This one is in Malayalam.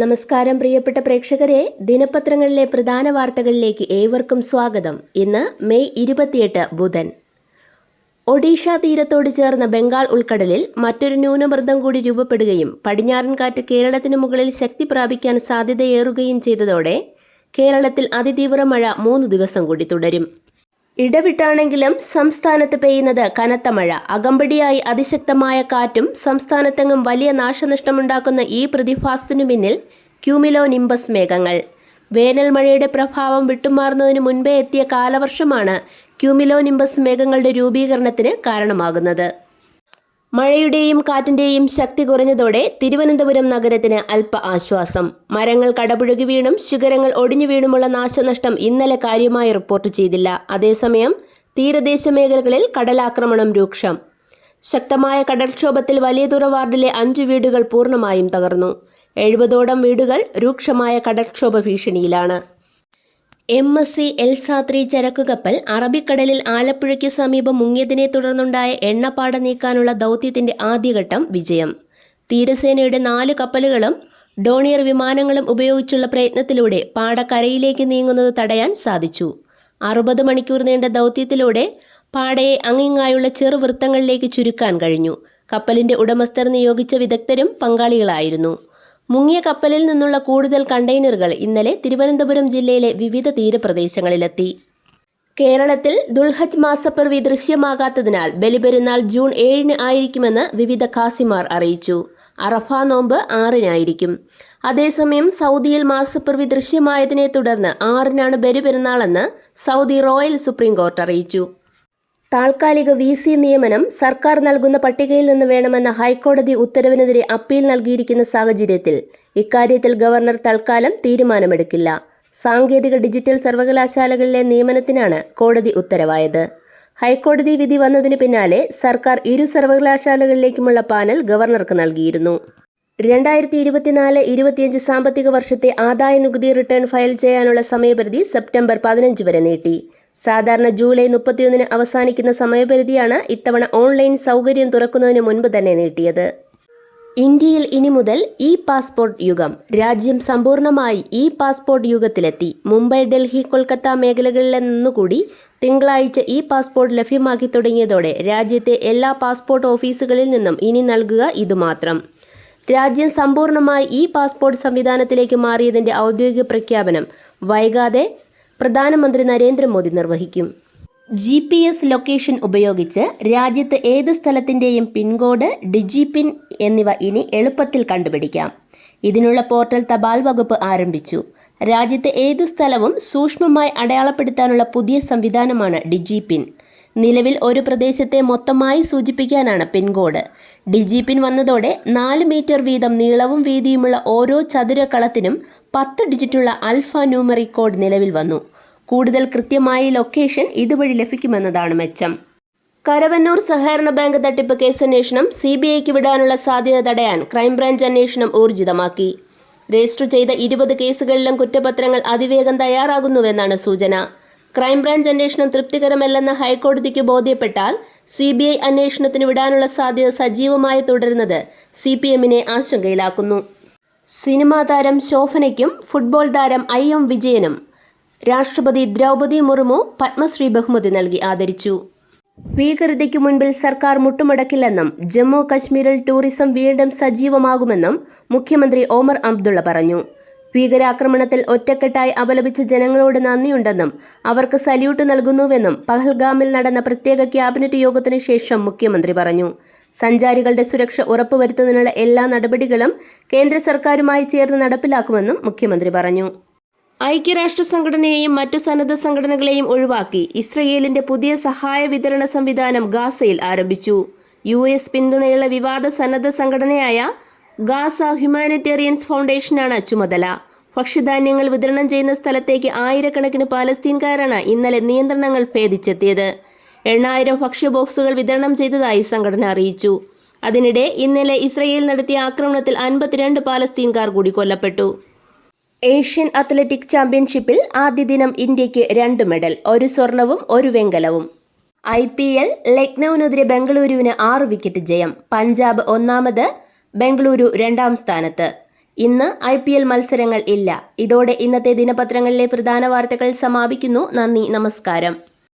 നമസ്കാരം പ്രിയപ്പെട്ട പ്രേക്ഷകരെ. ദിനപത്രങ്ങളിലെ പ്രധാന വാർത്തകളിലേക്ക് ഏവർക്കും സ്വാഗതം. ഇന്ന് മെയ് ഇരുപത്തിയെട്ട് ബുധൻ. ഒഡീഷ തീരത്തോട് ചേർന്ന ബംഗാൾ ഉൾക്കടലിൽ മറ്റൊരു ന്യൂനമർദ്ദം കൂടി രൂപപ്പെടുകയും പടിഞ്ഞാറൻ കാറ്റ് കേരളത്തിന് മുകളിൽ ശക്തി പ്രാപിക്കാൻ സാധ്യതയേറുകയും ചെയ്തതോടെ കേരളത്തിൽ അതിതീവ്ര മഴ മൂന്ന് ദിവസം കൂടി തുടരും. ഇടവിട്ടാണെങ്കിലും സംസ്ഥാനത്ത് പെയ്യുന്നത് കനത്ത മഴ. അകമ്പടിയായി അതിശക്തമായ കാറ്റും സംസ്ഥാനത്തെങ്ങും വലിയ നാശനഷ്ടമുണ്ടാക്കുന്ന ഈ പ്രതിഭാസത്തിനു പിന്നിൽ ക്യൂമിലോ നിംബസ് മേഘങ്ങൾ. വേനൽ മഴയുടെ പ്രഭാവം വിട്ടുമാറുന്നതിന് മുൻപേ എത്തിയ കാലവർഷമാണ് ക്യൂമിലോ നിംബസ് മേഘങ്ങളുടെ രൂപീകരണത്തിന് കാരണമാകുന്നത്. മഴയുടെയും കാറ്റിന്റെയും ശക്തി കുറഞ്ഞതോടെ തിരുവനന്തപുരം നഗരത്തിന് അല്പ ആശ്വാസം. മരങ്ങൾ കടപുഴകി വീണും ശിഖരങ്ങൾ ഒടിഞ്ഞു വീണുമുള്ള നാശനഷ്ടം ഇന്നലെ കാര്യമായി റിപ്പോർട്ട് ചെയ്തില്ല. അതേസമയം തീരദേശ മേഖലകളിൽ കടലാക്രമണം രൂക്ഷം. ശക്തമായ കടൽക്ഷോഭത്തിൽ വലിയതുറ വാർഡിലെ അഞ്ചു വീടുകൾ പൂർണമായും തകർന്നു. എഴുപതോളം വീടുകൾ രൂക്ഷമായ കടൽക്ഷോഭ ഭീഷണിയിലാണ്. എം എസ് സി എൽ സാത്രി ചരക്കു കപ്പൽ അറബിക്കടലിൽ ആലപ്പുഴയ്ക്ക് സമീപം മുങ്ങിയതിനെ തുടർന്നുണ്ടായ എണ്ണപ്പാട നീക്കാനുള്ള ദൗത്യത്തിന്റെ ആദ്യഘട്ടം വിജയം. തീരസേനയുടെ നാല് കപ്പലുകളും ഡോണിയർ വിമാനങ്ങളും ഉപയോഗിച്ചുള്ള പ്രയത്നത്തിലൂടെ പാടക്കരയിലേക്ക് നീങ്ങുന്നത് തടയാൻ സാധിച്ചു. അറുപത് മണിക്കൂർ നീണ്ട ദൗത്യത്തിലൂടെ പാടയെ അങ്ങിങ്ങായുള്ള ചെറുവൃത്തങ്ങളിലേക്ക് ചുരുക്കാൻ കഴിഞ്ഞു. കപ്പലിന്റെ ഉടമസ്ഥർ നിയോഗിച്ച വിദഗ്ധരും പങ്കാളികളായിരുന്നു. മുങ്ങിയ കപ്പലിൽ നിന്നുള്ള കൂടുതൽ കണ്ടെയ്നറുകൾ ഇന്നലെ തിരുവനന്തപുരം ജില്ലയിലെ വിവിധ തീരപ്രദേശങ്ങളിലെത്തി. കേരളത്തിൽ ദുൽഹജ് മാസപ്പിറവി ദൃശ്യമാകാത്തതിനാൽ ബലിപെരുന്നാൾ ജൂൺ ഏഴിന് ആയിരിക്കുമെന്ന് വിവിധ ഖാസിമാർ അറിയിച്ചു. അറഫ നോമ്പ് ആറിനായിരിക്കും. അതേസമയം സൗദിയിൽ മാസപ്പിറവി ദൃശ്യമായതിനെ തുടർന്ന് ആറിനാണ് ബലിപെരുന്നാളെന്ന് സൗദി റോയൽ സുപ്രീം കോർട്ട് അറിയിച്ചു. താൽക്കാലിക വി സി നിയമനം സർക്കാർ നൽകുന്ന പട്ടികയിൽ നിന്ന് വേണമെന്ന ഹൈക്കോടതി ഉത്തരവിനെതിരെ അപ്പീൽ നൽകിയിരിക്കുന്ന സാഹചര്യത്തിൽ ഇക്കാര്യത്തിൽ ഗവർണർ തൽക്കാലം തീരുമാനമെടുക്കില്ല. സാങ്കേതിക ഡിജിറ്റൽ സർവകലാശാലകളിലെ നിയമനത്തിനാണ് കോടതി ഉത്തരവായത്. ഹൈക്കോടതി വിധി വന്നതിന് പിന്നാലെ സർക്കാർ ഇരു സർവകലാശാലകളിലേക്കുമുള്ള പാനൽ ഗവർണർക്ക് നൽകിയിരുന്നു. രണ്ടായിരത്തി ഇരുപത്തിനാല് ഇരുപത്തിയഞ്ച് സാമ്പത്തിക വർഷത്തെ ആദായ നികുതി റിട്ടേൺ ഫയൽ ചെയ്യാനുള്ള സമയപരിധി സെപ്റ്റംബർ പതിനഞ്ച് വരെ നീട്ടി. സാധാരണ ജൂലൈ മുപ്പത്തിയൊന്നിന് അവസാനിക്കുന്ന സമയപരിധിയാണ് ഇത്തവണ ഓൺലൈൻ സൗകര്യം തുറക്കുന്നതിന് മുൻപ് തന്നെ നീട്ടിയത്. ഇന്ത്യയിൽ ഇനി മുതൽ ഇ പാസ്പോർട്ട് യുഗം. രാജ്യം സമ്പൂർണമായി ഇ പാസ്പോർട്ട് യുഗത്തിലെത്തി. മുംബൈ ഡൽഹി കൊൽക്കത്ത മേഖലകളിൽ നിന്നുകൂടി തിങ്കളാഴ്ച ഇ പാസ്പോർട്ട് ലഭ്യമാക്കി തുടങ്ങിയതോടെ രാജ്യത്തെ എല്ലാ പാസ്പോർട്ട് ഓഫീസുകളിൽ നിന്നും ഇനി നൽകുക ഇതുമാത്രം. രാജ്യം സമ്പൂർണമായി ഇ പാസ്പോർട്ട് സംവിധാനത്തിലേക്ക് മാറിയതിന്റെ ഔദ്യോഗിക പ്രഖ്യാപനം വൈകാതെ പ്രധാനമന്ത്രി നരേന്ദ്രമോദി നിർവഹിക്കും. ജി പി എസ് ലൊക്കേഷൻ ഉപയോഗിച്ച് രാജ്യത്ത് ഏത് സ്ഥലത്തിന്റെയും പിൻകോഡ് ഡിജിപിൻ എന്നിവ ഇനി എളുപ്പത്തിൽ കണ്ടുപിടിക്കാം. ഇതിനുള്ള പോർട്ടൽ തപാൽ വകുപ്പ് ആരംഭിച്ചു. രാജ്യത്തെ ഏതു സ്ഥലവും സൂക്ഷ്മമായി അടയാളപ്പെടുത്താനുള്ള പുതിയ സംവിധാനമാണ് ഡിജിപിൻ. നിലവിൽ ഒരു പ്രദേശത്തെ മൊത്തമായി സൂചിപ്പിക്കാനാണ് പിൻകോഡ്. ഡിജിപിൻ വന്നതോടെ നാല് മീറ്റർ വീതം നീളവും വീതിയുമുള്ള ഓരോ ചതുരക്കളത്തിനും പത്ത് ഡിജിറ്റുള്ള അൽഫ ന്യൂമറി കോഡ് നിലവിൽ വന്നു. കൂടുതൽ കൃത്യമായ ലൊക്കേഷൻ ഇതുവഴി ലഭിക്കുമെന്നതാണ് മെച്ചം. കരവന്നൂർ സഹകരണ ബാങ്ക് തട്ടിപ്പ് കേസന്വേഷണം സി ബി ഐക്ക് വിടാനുള്ള സാധ്യത തടയാൻ ക്രൈംബ്രാഞ്ച് അന്വേഷണം ഊർജിതമാക്കി. രജിസ്റ്റർ ചെയ്ത ഇരുപത് കേസുകളിലും കുറ്റപത്രങ്ങൾ അതിവേഗം തയ്യാറാകുന്നുവെന്നാണ് സൂചന. ക്രൈംബ്രാഞ്ച് അന്വേഷണം തൃപ്തികരമല്ലെന്ന് ഹൈക്കോടതിക്ക് ബോധ്യപ്പെട്ടാൽ സി ബി ഐ അന്വേഷണത്തിന് വിടാനുള്ള സാധ്യത സജീവമായി തുടരുന്നത് സി പി എമ്മിനെ ആശങ്കയിലാക്കുന്നു. സിനിമാ താരം ശോഭനയ്ക്കും ഫുട്ബോൾ താരം ഐ എം വിജയനും രാഷ്ട്രപതി ദ്രൗപദി മുർമു പത്മശ്രീ ബഹുമതി നൽകി ആദരിച്ചു. ഭീകരതയ്ക്ക് മുൻപിൽ സർക്കാർ മുട്ടുമടക്കില്ലെന്നും ജമ്മു കശ്മീരിൽ ടൂറിസം വീണ്ടും സജീവമാകുമെന്നും മുഖ്യമന്ത്രി ഓമർ അബ്ദുള്ള പറഞ്ഞു. ഭീകരാക്രമണത്തിൽ ഒറ്റക്കെട്ടായി അപലപിച്ച ജനങ്ങളോട് നന്ദിയുണ്ടെന്നും അവർക്ക് സല്യൂട്ട് നൽകുന്നുവെന്നും പഹൽഗാമിൽ നടന്ന പ്രത്യേക ക്യാബിനറ്റ് യോഗത്തിന് ശേഷം മുഖ്യമന്ത്രി പറഞ്ഞു. സഞ്ചാരികളുടെ സുരക്ഷ ഉറപ്പുവരുത്തുന്നതിനുള്ള എല്ലാ നടപടികളും കേന്ദ്ര സർക്കാരുമായി ചേർന്ന് നടപ്പിലാക്കുമെന്നും മുഖ്യമന്ത്രി പറഞ്ഞു. ഐക്യരാഷ്ട്ര സംഘടനയെയും മറ്റു സന്നദ്ധ സംഘടനകളെയും ഒഴിവാക്കി ഇസ്രയേലിന്റെ പുതിയ സഹായ വിതരണ സംവിധാനം ഗാസയിൽ ആരംഭിച്ചു. യു എസ് പിന്തുണയുള്ള വിവാദ സന്നദ്ധ സംഘടനയായ ഗാസ ഹ്യൂമാനിറ്റേറിയൻസ് ഫൗണ്ടേഷനാണ് ചുമതല. ഭക്ഷ്യധാന്യങ്ങൾ വിതരണം ചെയ്യുന്ന സ്ഥലത്തേക്ക് ആയിരക്കണക്കിന് പാലസ്തീൻകാരാണ് ഇന്നലെ നിയന്ത്രണങ്ങൾ ഭേദിച്ചെത്തിയത്. എണ്ണായിരം ഭക്ഷ്യബോക്സുകൾ വിതരണം ചെയ്തതായി സംഘടന അറിയിച്ചു. അതിനിടെ ഇന്നലെ ഇസ്രയേൽ നടത്തിയ ആക്രമണത്തിൽ അൻപത്തിരണ്ട് പാലസ്തീൻകാർ കൂടി കൊല്ലപ്പെട്ടു. ഏഷ്യൻ അത്ലറ്റിക് ചാമ്പ്യൻഷിപ്പിൽ ആദ്യ ദിനം ഇന്ത്യയ്ക്ക് രണ്ട് മെഡൽ ഒരു സ്വർണവും ഒരു വെങ്കലവും. ഐ പി എൽ ലക്നൌവിനെതിരെ ബംഗളൂരുവിന് ആറ് വിക്കറ്റ് ജയം. പഞ്ചാബ് ഒന്നാമത് ബംഗളൂരു രണ്ടാം സ്ഥാനത്ത്. ഇന്ന് ഐ പി എൽ മത്സരങ്ങൾ ഇല്ല. ഇതോടെ ഇന്നത്തെ ദിനപത്രങ്ങളിലെ പ്രധാന വാർത്തകൾ സമാപിക്കുന്നു. നന്ദി നമസ്കാരം.